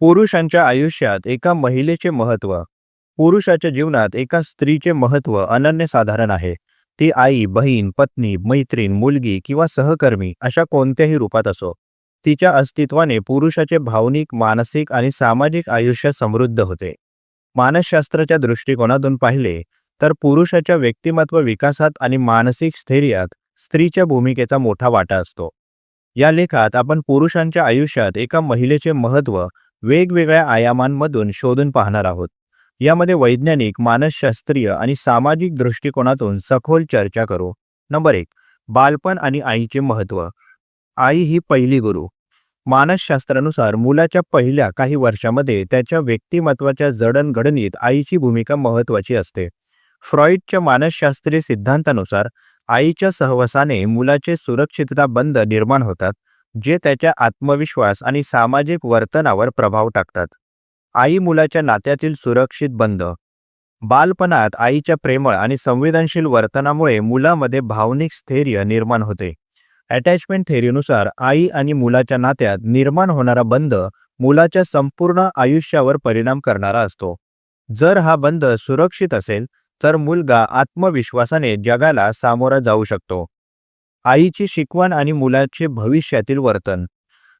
पुरुषांच्या आयुष्यात एका महिलेचे महत्त्व पुरुषाच्या जीवनात एका स्त्रीचे महत्त्व अनन्यसाधारण आहे. ती आई बहीण पत्नी मैत्रीण मुलगी किंवा सहकर्मी अशा कोणत्याही रूपात असो. तिच्या अस्तित्वाने पुरुषाचे भावनिक मानसिक आणि सामाजिक आयुष्य समृद्ध होते. मानसशास्त्राच्या दृष्टिकोनातून पाहिले तर पुरुषाच्या व्यक्तिमत्व विकासात आणि मानसिक स्थैर्यात स्त्रीच्या भूमिकेचा मोठा वाटा असतो. या लेखात आपण पुरुषांच्या आयुष्यात एका महिलेचे महत्त्व वेगवेगळ्या आयामांमधून शोधून पाहणार आहोत. यामध्ये वैज्ञानिक मानसशास्त्रीय आणि सामाजिक दृष्टिकोनातून सखोल चर्चा करू. नंबर एक बालपण आणि आईचे महत्त्व. आई ही पहिली गुरु. मानसशास्त्रानुसार मुलाच्या पहिल्या काही वर्षामध्ये त्याच्या व्यक्तिमत्वाच्या जडणघडणीत आईची भूमिका महत्त्वाची असते. फ्रॉइडच्या मानसशास्त्रीय सिद्धांतानुसार आईच्या सहवासाने मुलाचे सुरक्षितता बंद निर्माण होतात. जे त्याच्या आत्मविश्वास आणि सामाजिक वर्तनावर प्रभाव टाकतात. आई मुलाच्या नात्यातील सुरक्षित बंध. बालपणात आईच्या प्रेमळ आणि संवेदनशील वर्तनामुळे मुलामध्ये भावनिक स्थैर्य निर्माण होते. अटॅचमेंट थेअरीनुसार आई आणि मुलाच्या नात्यात निर्माण होणारा बंध मुलाच्या संपूर्ण आयुष्यावर परिणाम करणारा असतो. जर हा बंध सुरक्षित असेल तर मुलगा आत्मविश्वासाने जगाला सामोरा जाऊ शकतो. आईची शिकवण आणि मुलाचे भविष्यातील वर्तन.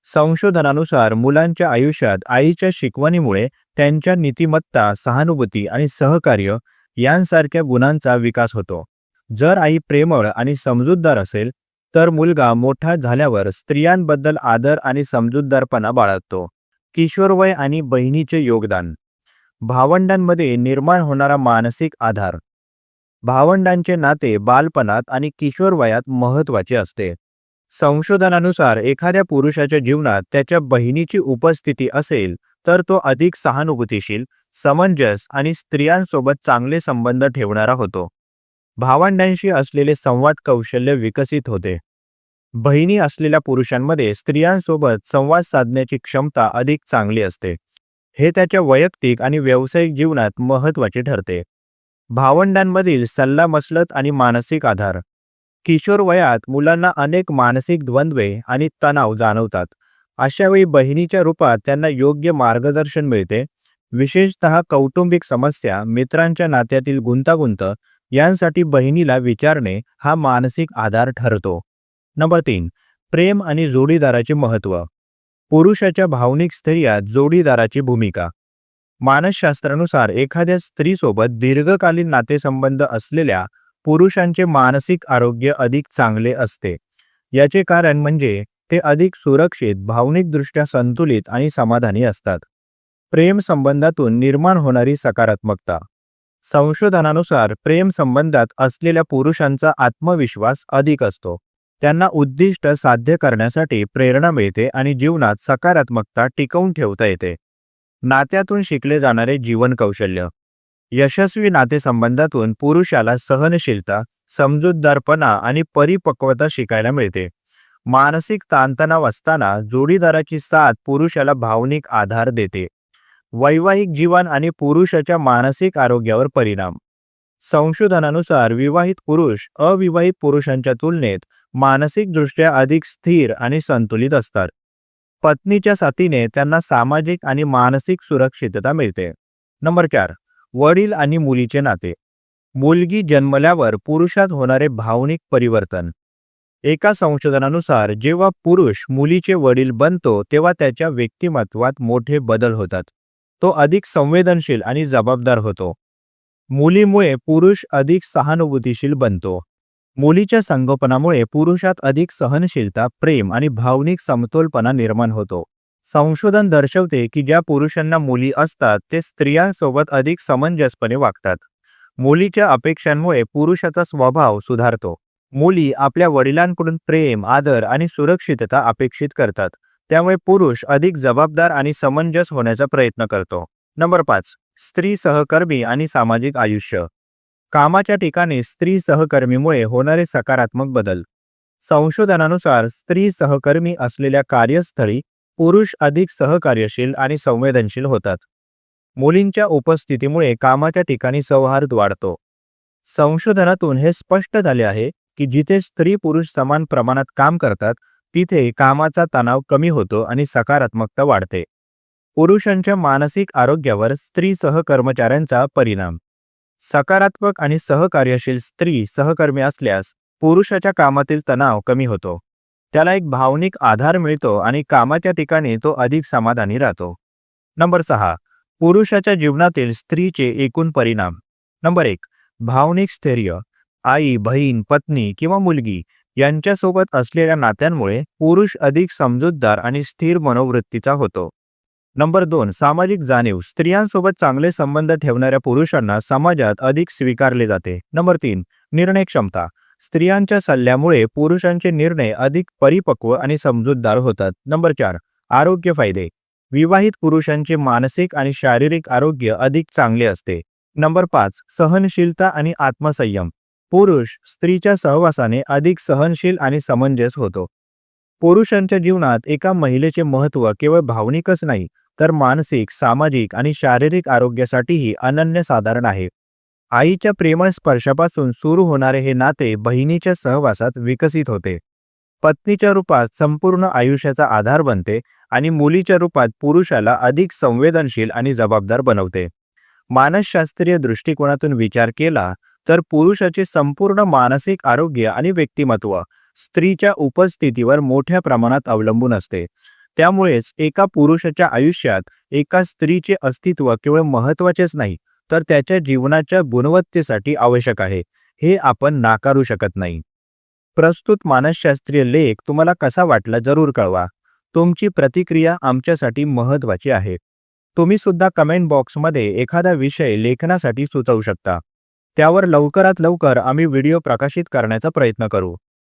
संशोधनानुसार मुलांच्या आयुष्यात आईच्या शिकवणीमुळे त्यांच्या नीतिमत्ता सहानुभूती आणि सहकार्य यांसारख्या गुणांचा विकास होतो. जर आई प्रेमळ आणि समजूतदार असेल तर मुलगा मोठा झाल्यावर स्त्रियांबद्दल आदर आणि समजूतदारपणा बाळगतो. किशोरवय आणि बहिणीचे योगदान. भावंडांमध्ये निर्माण होणारा मानसिक आधार. भावंडांचे नाते बालपणात आणि किशोरवयात महत्त्वाचे असते. संशोधनानुसार एखाद्या पुरुषाच्या जीवनात त्याच्या बहिणीची उपस्थिती असेल तर तो अधिक सहानुभूतीशील समंजस आणि स्त्रियांसोबत चांगले संबंध ठेवणारा होतो. भावंडांशी असलेले संवाद कौशल्य विकसित होते. बहिणी असलेल्या पुरुषांमध्ये स्त्रियांसोबत संवाद साधण्याची क्षमता अधिक चांगली असते. हे त्याच्या वैयक्तिक आणि व्यावसायिक जीवनात महत्त्वाचे ठरते. भावंडांमधील सल्लामसलत आणि मानसिक आधार. किशोर वयात मुलांना अनेक मानसिक द्वंद्वे आणि तणाव जाणवतात. अशावेळी बहिणीच्या रूपात त्यांना योग्य मार्गदर्शन मिळते. विशेषतः कौटुंबिक समस्या मित्रांच्या नात्यातील गुंतागुंत यांसाठी बहिणीला विचारणे हा मानसिक आधार ठरतो. नंबर तीन प्रेम आणि जोडीदाराचे महत्त्व. पुरुषाच्या भावनिक स्थैर्यात जोडीदाराची भूमिका. मानसशास्त्रानुसार एखाद्या स्त्रीसोबत दीर्घकालीन नातेसंबंध असलेल्या पुरुषांचे मानसिक आरोग्य अधिक चांगले असते. याचे कारण म्हणजे ते अधिक सुरक्षित भावनिकदृष्ट्या संतुलित आणि समाधानी असतात. प्रेम संबंधातून निर्माण होणारी सकारात्मकता. संशोधनानुसार प्रेम संबंधात असलेल्या पुरुषांचा आत्मविश्वास अधिक असतो. त्यांना उद्दिष्ट साध्य करण्यासाठी प्रेरणा मिळते आणि जीवनात सकारात्मकता टिकवून ठेवता येते. नात्यातून शिकले जाणारे जीवन कौशल्य. यशस्वी नातेसंबंधातून पुरुषाला सहनशीलता समजूतदारपणा आणि परिपक्वता शिकायला मिळते. मानसिक ताणतणाव असताना जोडीदाराची साथ पुरुषाला भावनिक आधार देते. वैवाहिक जीवन आणि पुरुषाच्या मानसिक आरोग्यावर परिणाम. संशोधनानुसार विवाहित पुरुष अविवाहित पुरुषांच्या तुलनेत मानसिकदृष्ट्या अधिक स्थिर आणि संतुलित असतात. पत्नीच्या साथीने त्यांना सामाजिक आणि मानसिक सुरक्षितता मिळते. नंबर चार वडील आणि मुलीचे नाते. मुलगी जन्मल्यावर पुरुषात होणारे भावनिक परिवर्तन. एका संशोधनानुसार जेव्हा पुरुष मुलीचे वडील बनतो तेव्हा त्याच्या व्यक्तिमत्वात मोठे बदल होतात. तो अधिक संवेदनशील आणि जबाबदार होतो. मुलीमुळे पुरुष अधिक सहानुभूतीशील बनतो. मुलीच्या संगोपनामुळे पुरुषात अधिक सहनशीलता प्रेम आणि भावनिक समतोलपणा निर्माण होतो. संशोधन दर्शवते की ज्या पुरुषांना मुली असतात ते स्त्रियांसोबत अधिक समंजसपणे वागतात. मुलीच्या अपेक्षांमुळे पुरुषाचा स्वभाव सुधारतो. मुली आपल्या वडिलांकडून प्रेम आदर आणि सुरक्षितता अपेक्षित करतात. त्यामुळे पुरुष अधिक जबाबदार आणि समंजस होण्याचा प्रयत्न करतो. नंबर पाच स्त्री सहकर्मी आणि सामाजिक आयुष्य. कामाच्या ठिकाणी स्त्री सहकर्मीमुळे होणारे सकारात्मक बदल. संशोधनानुसार स्त्री सहकर्मी असलेल्या कार्यस्थळी पुरुष अधिक सहकार्यशील आणि संवेदनशील होतात. मुलींच्या उपस्थितीमुळे कामाच्या ठिकाणी सौहार्द वाढतो. संशोधनातून हे स्पष्ट झाले आहे की जिथे स्त्री पुरुष समान प्रमाणात काम करतात तिथे कामाचा तणाव कमी होतो आणि सकारात्मकता वाढते. पुरुषांच्या मानसिक आरोग्यावर स्त्री सहकर्मचाऱ्यांचा परिणाम. सकारात्मक आणि सहकार्यशील स्त्री सहकर्मी असल्यास पुरुषाच्या कामातील तणाव कमी होतो. त्याला एक भावनिक आधार मिळतो आणि कामाच्या ठिकाणी तो अधिक समाधानी राहतो. नंबर सहा. पुरुषाच्या जीवनातील स्त्रीचे एकूण परिणाम. नंबर एक. भावनिक स्थैर्य. आई बहीण पत्नी किंवा मुलगी यांच्यासोबत असलेल्या नात्यांमुळे पुरुष अधिक समजूतदार आणि स्थिर मनोवृत्तीचा होतो. नंबर दोन सामाजिक जाणीव. स्त्रियांसोबत चांगले संबंध ठेवणाऱ्या पुरुषांना समाजात अधिक स्वीकारले जाते. नंबर तीन निर्णय क्षमता. स्त्रियांच्या सल्ल्यामुळे पुरुषांचे निर्णय अधिक परिपक्व आणि समजूतदार होतात. नंबर चार आरोग्य फायदे. विवाहित पुरुषांचे मानसिक आणि शारीरिक आरोग्य अधिक चांगले असते. नंबर पाच सहनशीलता आणि आत्मसंयम. पुरुष स्त्रीच्या सहवासाने अधिक सहनशील आणि समंजस होतो. पुरुषांच्या जीवनात एका महिलेचे महत्त्व केवळ भावनिकच नाही तर मानसिक सामाजिक आणि शारीरिक आरोग्यासाठीही अनन्यसाधारण आहे. आईच्या प्रेमळ स्पर्शापासून सुरू होणारे हे नाते बहिणीच्या सहवासात विकसित होते. पत्नीच्या रूपात संपूर्ण आयुष्याचा आधार बनते आणि मुलीच्या रूपात पुरुषाला अधिक संवेदनशील आणि जबाबदार बनवते. मानसशास्त्रीय दृष्टिकोनातून विचार केला तर पुरुषाचे संपूर्ण मानसिक आरोग्य आणि व्यक्तिमत्व स्त्रीच्या उपस्थितीवर मोठ्या प्रमाणात अवलंबून असते. त्यामुळेच एका पुरुषाच्या आयुष्यात एका स्त्रीचे अस्तित्व केवळ महत्त्वाचेच नाही तर त्याच्या जीवनाच्या गुणवत्तेसाठी आवश्यक आहे हे आपण नाकारू शकत नाही. प्रस्तुत मानसशास्त्रीय लेख तुम्हाला कसा वाटला जरूर कळवा. तुमची प्रतिक्रिया आमच्यासाठी महत्त्वाची आहे. तुम्ही सुद्धा कमेंट बॉक्समध्ये एखादा विषय लेखनासाठी सुचवू शकता. त्यावर लवकरात लवकर आम्ही व्हिडिओ प्रकाशित करण्याचा प्रयत्न करू.